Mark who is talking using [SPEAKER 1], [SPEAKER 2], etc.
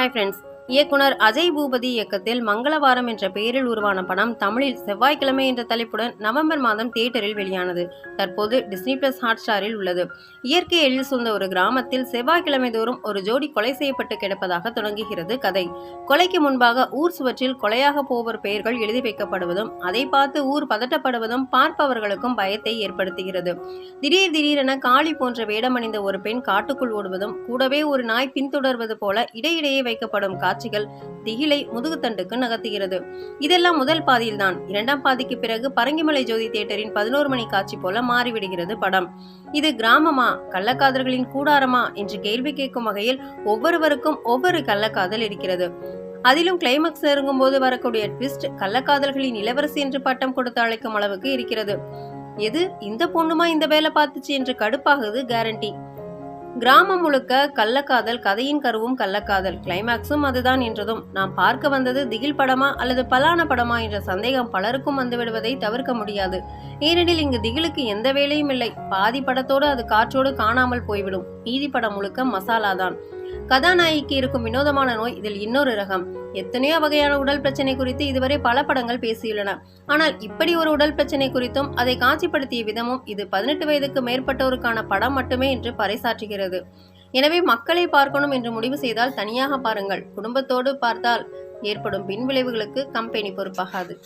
[SPEAKER 1] Hi friends, இயக்குனர் அஜய் பூபதி இயக்கத்தில் மங்களவாரம் என்ற பெயரில் உருவான படம் தமிழில் செவ்வாய்க்கிழமை என்ற தலைப்புடன் நவம்பர் மாதம் தியேட்டரில் வெளியானது. தற்போது டிஸ்னி பிளஸ் ஹாட் ஸ்டாரில் உள்ளது. இயற்கை எழில் சூழ்ந்த ஒரு கிராமத்தில் செவ்வாய்க்கிழமை தோறும் ஒரு ஜோடி கொலை செய்யப்பட்டு கிடப்பதாக தொடங்குகிறது கதை. கொலைக்கு முன்பாக ஊர் சுவற்றில் கொலையாக போவர் பெயர்கள் எழுதி வைக்கப்படுவதும் அதை பார்த்து ஊர் பதட்டப்படுவதும் பார்ப்பவர்களுக்கும் பயத்தை ஏற்படுத்துகிறது. திடீர் திடீரென காளி போன்ற வேடமணிந்த ஒரு பெண் காட்டுக்குள் ஓடுவதும் கூடவே ஒரு நாய் பின்தொடர்வது போல இடையிடையே வைக்கப்படும் காட்சிகள் திகிலை முதுகுத்தண்டுக்கு நகர்த்துகிறது. இதெல்லாம் முதல் பாதியில்தான். இரண்டாம் பாதிக்கு பிறகு பரங்கிமலை ஜோதி தியேட்டரின் பதினோரு மணி காட்சி போல மாறிவிடுகிறது படம். இது கிராமமா கள்ளக்காதல்களின் கூடாரமா என்று கேள்வி கேட்கும் வகையில் ஒவ்வொருவருக்கும் ஒவ்வொரு கள்ளக்காதல் இருக்கிறது. அதிலும் கிளைமேக்ஸ் நெருங்கும் போது வரக்கூடிய ட்விஸ்ட் கள்ளக்காதல்களின் இளவரசி என்று பட்டம் கொடுத்து அழைக்கும் அளவுக்கு இருக்கிறது. எது இந்த பொண்ணுமா இந்த வேலை பார்த்துச்சு என்று கடுப்பாகுது கேரண்டி கிராமம் முழுக்க கள்ளக்காதல் கதையின் கருவும் கள்ளக்காதல். கிளைமேக்ஸும் அதுதான் என்றதும். நாம் பார்க்க வந்தது திகில் படமா அல்லது பலான படமா என்ற சந்தேகம் பலருக்கும் வந்துவிடுவதை தவிர்க்க முடியாது. ஏனெனில் இங்கு திகிலுக்கு எந்த வேலையும் இல்லை. பாதி படத்தோடு அது காற்றோடு காணாமல் போய்விடும். மீதி படம் முழுக்க மசாலாதான் கதாநாயகிக்கு இருக்கும் வினோதமான நோய் இதில் இன்னொரு ரகம். எத்தனையோ வகையான உடல் பிரச்சனை குறித்து இதுவரை பல படங்கள் பேசியுள்ளன. ஆனால் இப்படி ஒரு உடல் பிரச்சனை குறித்தும் அதை காட்சிப்படுத்திய விதமும் இது பதினெட்டு வயதுக்கு மேற்பட்டோருக்கான படம் மட்டுமே என்று பறைசாற்றுகிறது. எனவே மக்களை பார்க்கணும் என்று முடிவு செய்தால் தனியாக பாருங்கள். குடும்பத்தோடு பார்த்தால் ஏற்படும் பின்விளைவுகளுக்கு கம்பெனி பொறுப்பாகாது.